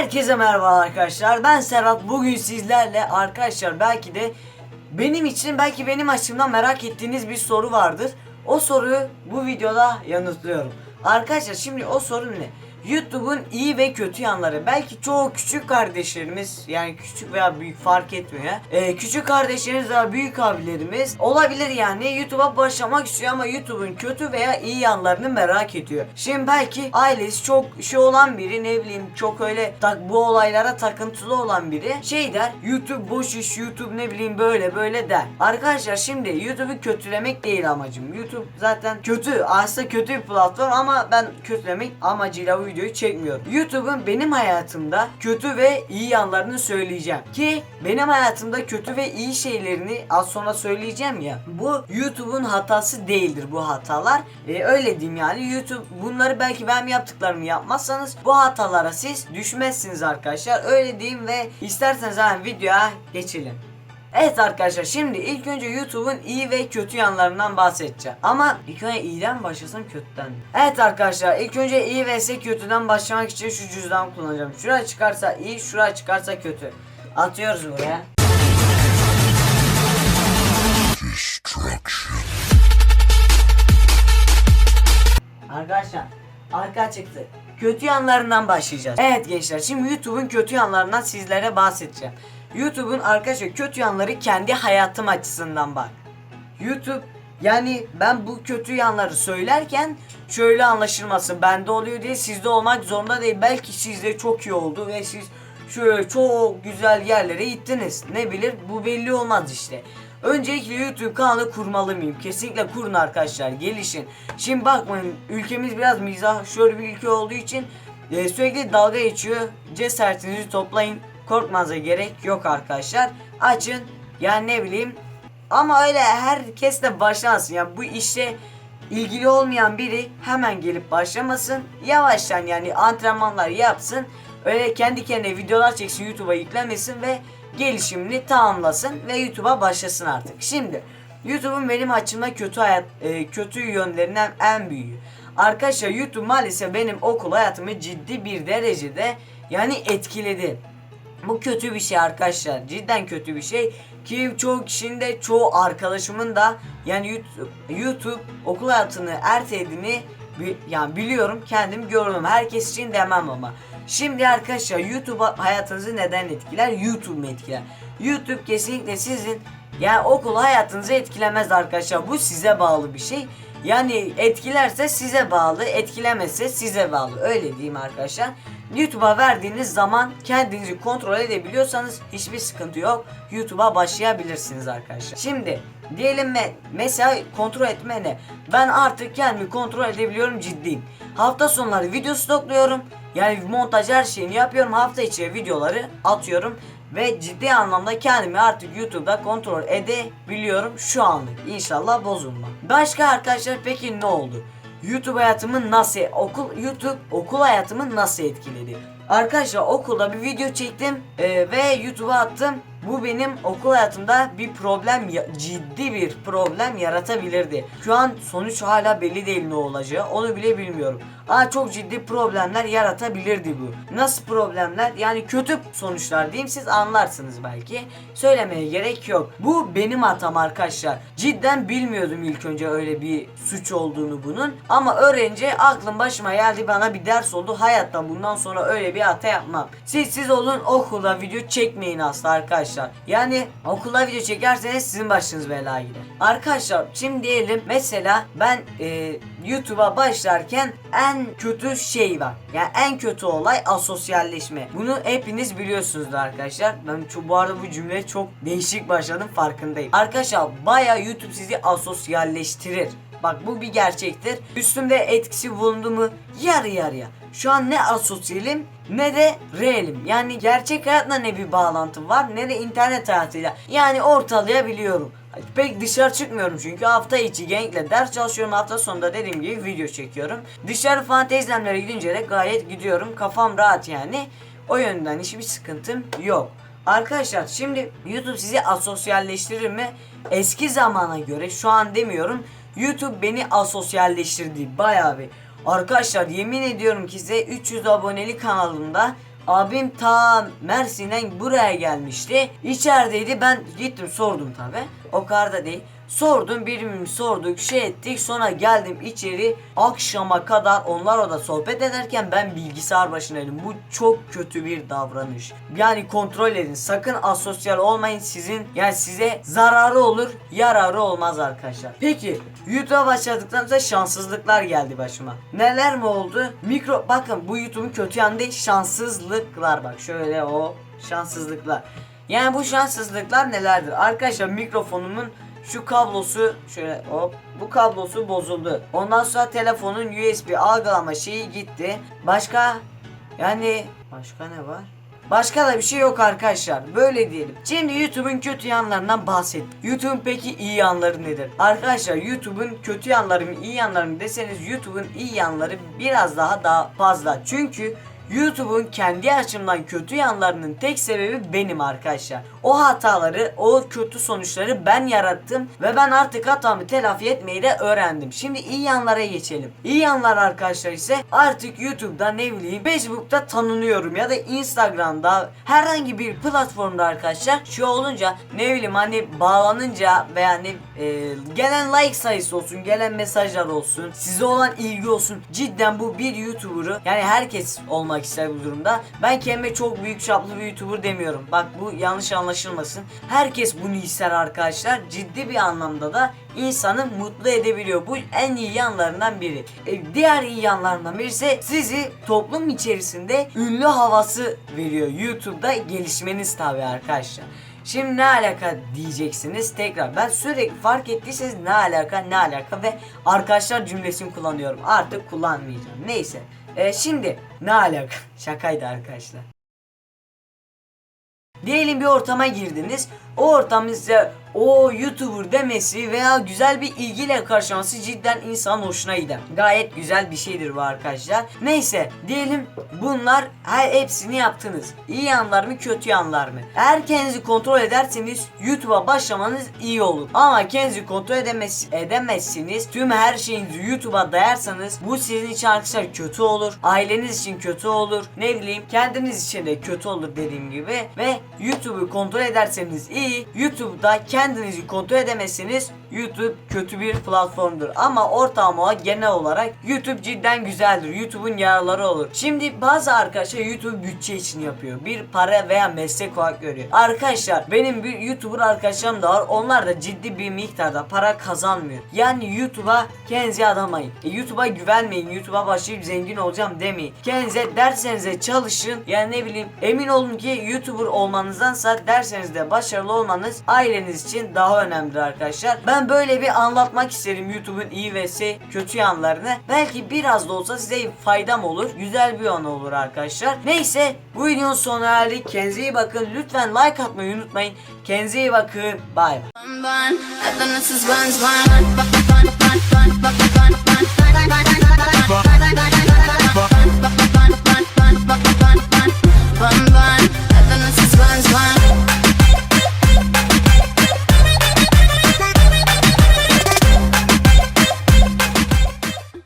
Herkese merhaba arkadaşlar. Ben Serhat. Bugün sizlerle arkadaşlar belki de benim için belki benim açımdan merak ettiğiniz bir soru vardır. O soruyu bu videoda yanıtlıyorum. Arkadaşlar şimdi o soru ne? YouTube'un iyi ve kötü yanları. Belki çoğu küçük kardeşlerimiz yani küçük veya büyük fark etmiyor. Ee, küçük kardeşlerimiz veya büyük abilerimiz olabilir yani YouTube'a başlamak istiyor ama YouTube'un kötü veya iyi yanlarını merak ediyor. Şimdi belki ailesi çok şey olan biri ne bileyim çok öyle tak, bu olaylara takıntılı olan biri şey der YouTube boş iş YouTube ne bileyim böyle böyle der. Arkadaşlar şimdi YouTube'u kötülemek değil amacım. YouTube zaten kötü aslında kötü bir platform ama ben kötülemek amacıyla bu videoyu çekmiyorum. YouTube'un benim hayatımda kötü ve iyi yanlarını söyleyeceğim. Ki benim hayatımda kötü ve iyi şeylerini az sonra söyleyeceğim ya. Bu YouTube'un hatası değildir bu hatalar. Ee, öyle diyeyim yani YouTube bunları belki ben yaptıklarımı yapmazsanız bu hatalara siz düşmezsiniz arkadaşlar. Öyle diyeyim ve isterseniz hemen videoya geçelim. Evet arkadaşlar şimdi ilk önce YouTube'un iyi ve kötü yanlarından bahsedeceğim. Ama ilk önce iyiden başlasam kötüden? Evet arkadaşlar ilk önce iyi vs kötüden başlamak için şu cüzdan kullanacağım. Şuraya çıkarsa iyi, şuraya çıkarsa kötü. Atıyoruz buraya. Arkadaşlar arka çıktı. Kötü yanlarından başlayacağız. Evet gençler şimdi YouTube'un kötü yanlarından sizlere bahsedeceğim. YouTube'un arkadaşlar kötü yanları kendi hayatım açısından bak. YouTube yani ben bu kötü yanları söylerken şöyle anlaşılmasın bende oluyor diye sizde olmak zorunda değil. Belki sizde çok iyi oldu ve siz şöyle çok güzel yerlere gittiniz. Ne bilir bu belli olmaz işte. Öncelikle YouTube kanalı kurmalı mıyım? Kesinlikle kurun arkadaşlar gelişin. Şimdi bakmayın ülkemiz biraz mizah şöyle bir ülke olduğu için e, sürekli dalga geçiyor. Cesaretinizi toplayın. Korkmanıza gerek yok arkadaşlar. Açın yani ne bileyim ama öyle herkes de başlamasın. Yani bu işe ilgili olmayan biri hemen gelip başlamasın. Yavaştan yani antrenmanlar yapsın. Öyle kendi kendine videolar çeksin YouTube'a yüklemesin ve gelişimini tamamlasın ve YouTube'a başlasın artık. Şimdi YouTube'un benim açımda kötü hayat e, kötü yönlerinden en büyüğü. Arkadaşlar YouTube maalesef benim okul hayatımı ciddi bir derecede yani etkiledi. Bu kötü bir şey arkadaşlar. Cidden kötü bir şey. Ki çoğu kişinin de çoğu arkadaşımın da yani YouTube, YouTube okul hayatını ertelediğini yani biliyorum kendim gördüm. Herkes için demem ama. Şimdi arkadaşlar YouTube hayatınızı neden etkiler? YouTube mu etkiler? YouTube kesinlikle sizin yani okul hayatınızı etkilemez arkadaşlar. Bu size bağlı bir şey. Yani etkilerse size bağlı, etkilemezse size bağlı. Öyle diyeyim arkadaşlar. YouTube'a verdiğiniz zaman kendinizi kontrol edebiliyorsanız hiçbir sıkıntı yok. YouTube'a başlayabilirsiniz arkadaşlar. Şimdi diyelim me mesela kontrol etme ne? Ben artık kendimi kontrol edebiliyorum ciddiyim. Hafta sonları video stokluyorum. Yani montaj her şeyini yapıyorum. Hafta içi videoları atıyorum. Ve ciddi anlamda kendimi artık YouTube'da kontrol edebiliyorum şu anlık. İnşallah bozulma. Başka arkadaşlar peki ne oldu? YouTube hayatımı nasıl okul YouTube okul hayatımı nasıl etkiledi? Arkadaşlar okulda bir video çektim e, ve YouTube'a attım. Bu benim okul hayatımda bir problem ciddi bir problem yaratabilirdi. Şu an sonuç hala belli değil ne olacağı. Onu bile bilmiyorum. Ama çok ciddi problemler yaratabilirdi bu. Nasıl problemler? Yani kötü sonuçlar diyeyim siz anlarsınız belki. Söylemeye gerek yok. Bu benim hatam arkadaşlar. Cidden bilmiyordum ilk önce öyle bir suç olduğunu bunun. Ama öğrenince aklım başıma geldi bana bir ders oldu. Hayatta bundan sonra öyle bir hata yapmam. Siz siz olun okulda video çekmeyin asla arkadaşlar. Yani okulda video çekerseniz sizin başınız belaya gider. Arkadaşlar şimdi diyelim mesela ben e, YouTube'a başlarken en kötü şey var. Yani en kötü olay asosyalleşme. Bunu hepiniz biliyorsunuzdur arkadaşlar. Ben şu, bu arada bu cümleye çok değişik başladım farkındayım. Arkadaşlar baya YouTube sizi asosyalleştirir. Bak bu bir gerçektir. Üstümde etkisi bulundu mu? Yarı yarıya. Şu an ne asosyalim ne de realim. Yani gerçek hayatla ne bir bağlantım var ne de internet hayatıyla. Yani ortalayabiliyorum. Pek dışarı çıkmıyorum çünkü hafta içi gençle ders çalışıyorum hafta sonunda dediğim gibi video çekiyorum. Dışarı falan teyzemlere gidince de gayet gidiyorum kafam rahat yani. O yönden hiçbir sıkıntım yok. Arkadaşlar şimdi YouTube sizi asosyalleştirir mi? Eski zamana göre şu an demiyorum. YouTube beni asosyalleştirdi bayağı bir. Arkadaşlar yemin ediyorum ki size 300 aboneli kanalımda Abim ta Mersin'den buraya gelmişti. İçerideydi ben gittim sordum tabi. O kadar da değil. Sordum birbirimizi sorduk şey ettik sonra geldim içeri akşama kadar onlar orada sohbet ederken ben bilgisayar başındaydım. Bu çok kötü bir davranış. Yani kontrol edin sakın asosyal olmayın sizin yani size zararı olur yararı olmaz arkadaşlar. Peki YouTube'a başladıktan sonra şanssızlıklar geldi başıma. Neler mi oldu? Mikro bakın bu YouTube'un kötü yanı değil şanssızlıklar bak şöyle o şanssızlıklar. Yani bu şanssızlıklar nelerdir? Arkadaşlar mikrofonumun şu kablosu şöyle hop bu kablosu bozuldu. Ondan sonra telefonun USB algılama şeyi gitti. Başka yani başka ne var? Başka da bir şey yok arkadaşlar. Böyle diyelim. Şimdi YouTube'un kötü yanlarından bahset. YouTube'un peki iyi yanları nedir? Arkadaşlar YouTube'un kötü yanları mı iyi yanları mı deseniz YouTube'un iyi yanları biraz daha daha fazla. Çünkü YouTube'un kendi açımdan kötü yanlarının tek sebebi benim arkadaşlar. O hataları, o kötü sonuçları ben yarattım ve ben artık hatamı telafi etmeyi de öğrendim. Şimdi iyi yanlara geçelim. İyi yanlar arkadaşlar ise artık YouTube'da ne bileyim Facebook'ta tanınıyorum ya da Instagram'da herhangi bir platformda arkadaşlar şu olunca ne bileyim hani bağlanınca veya ne e, gelen like sayısı olsun, gelen mesajlar olsun, size olan ilgi olsun. Cidden bu bir YouTuber'ı yani herkes olmak ister bu durumda. Ben kendime çok büyük çaplı bir YouTuber demiyorum. Bak bu yanlış anlaşılmasın. Herkes bunu ister arkadaşlar. Ciddi bir anlamda da insanı mutlu edebiliyor. Bu en iyi yanlarından biri. E, diğer iyi yanlarından biri ise sizi toplum içerisinde ünlü havası veriyor. YouTube'da gelişmeniz tabii arkadaşlar. Şimdi ne alaka diyeceksiniz tekrar. Ben sürekli fark ettiyseniz ne alaka ne alaka ve arkadaşlar cümlesini kullanıyorum. Artık kullanmayacağım. Neyse. E, şimdi ne alaka? Şakaydı arkadaşlar. Diyelim bir ortama girdiniz. O ortamın size o YouTuber demesi veya güzel bir ilgiyle karşılaması cidden insan hoşuna gider. Gayet güzel bir şeydir bu arkadaşlar. Neyse diyelim bunlar her hepsini yaptınız. İyi yanlar mı kötü yanlar mı? Eğer kendinizi kontrol ederseniz YouTube'a başlamanız iyi olur. Ama kendinizi kontrol edemez, edemezsiniz. Tüm her şeyinizi YouTube'a dayarsanız bu sizin için arkadaşlar kötü olur. Aileniz için kötü olur. Ne bileyim kendiniz için de kötü olur dediğim gibi. Ve YouTube'u kontrol ederseniz iyi. YouTube'da kendinizi kontrol edemezsiniz. YouTube kötü bir platformdur. Ama ortalama genel olarak YouTube cidden güzeldir. YouTube'un yararları olur. Şimdi bazı arkadaşlar YouTube bütçe için yapıyor. Bir para veya meslek olarak görüyor. Arkadaşlar benim bir YouTuber arkadaşlarım da var. Onlar da ciddi bir miktarda para kazanmıyor. Yani YouTube'a kendinize adamayın. E, YouTube'a güvenmeyin. YouTube'a başlayıp zengin olacağım demeyin. Kendinize derslerinize çalışın. Yani ne bileyim emin olun ki YouTuber olmanızdansa derslerinizde başarılı olmanız aileniz için daha önemlidir arkadaşlar. Ben böyle bir anlatmak isterim YouTube'un iyi ve kötü yanlarını. Belki biraz da olsa size faydam olur. Güzel bir an olur arkadaşlar. Neyse bu videonun sonuna geldik. Kendinize iyi bakın. Lütfen like atmayı unutmayın. Kendinize iyi bakın. Bye bye.